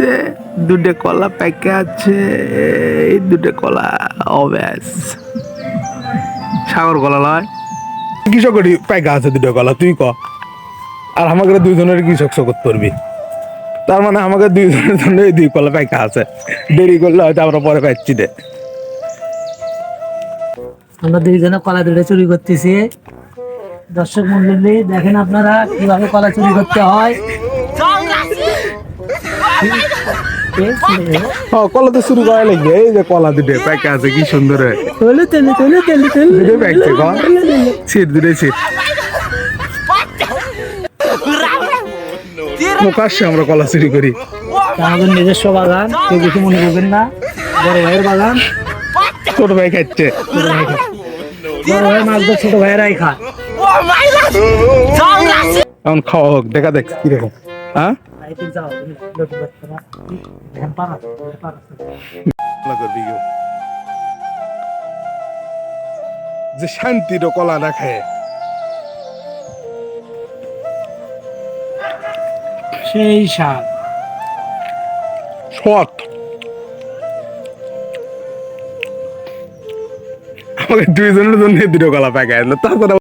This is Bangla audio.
যে দুটো কলা প্যাকে আছে এই দুটো কলা অব্যাস সাগর কলা লয়। কৃষক পাইকা আছে দুটো কলা তুই ক। আর আমাকে দুইজনের কৃষক শকত করবি। তার মানে আমাকে দুইজনের জন্য এই দুই কলা পাইকা আছে। দেরি করলে হয়তো আমরা পরে পাচ্ছি দে আমরা দুইজনে কলা দুটো চুরি করতেছি। দর্শক মন্ডলী দেখেন আপনারা কীভাবে কলা চুরি করতে হয়। ও কলা তো শুরু করা লাগবে। এই যে কলা দুটো আছে কি সুন্দর। হয় দুটো সিট দুটো সিট প্রকাশ্যে আমরা কলা চুরি করি। আমাদের নিজস্ব বাগান কেউ কিছু মনে করবেন না। বড় ভাইয়ের বাগান। ছোট ভাই খাচ্ছে। ছোট ভাই বড় ভাই মাছ ধর ছোট ভাইয়েরাই খায় এখন খাওয়া হোক দেখা দেখ কীরকম হ্যাঁ? পারা কলা করবি কেউ যে শান্তির কলা না খায়। সেই স্বাদ। সৎ। আমাকে দুইজনের জন্য দুটো কলা পাকা তার কথা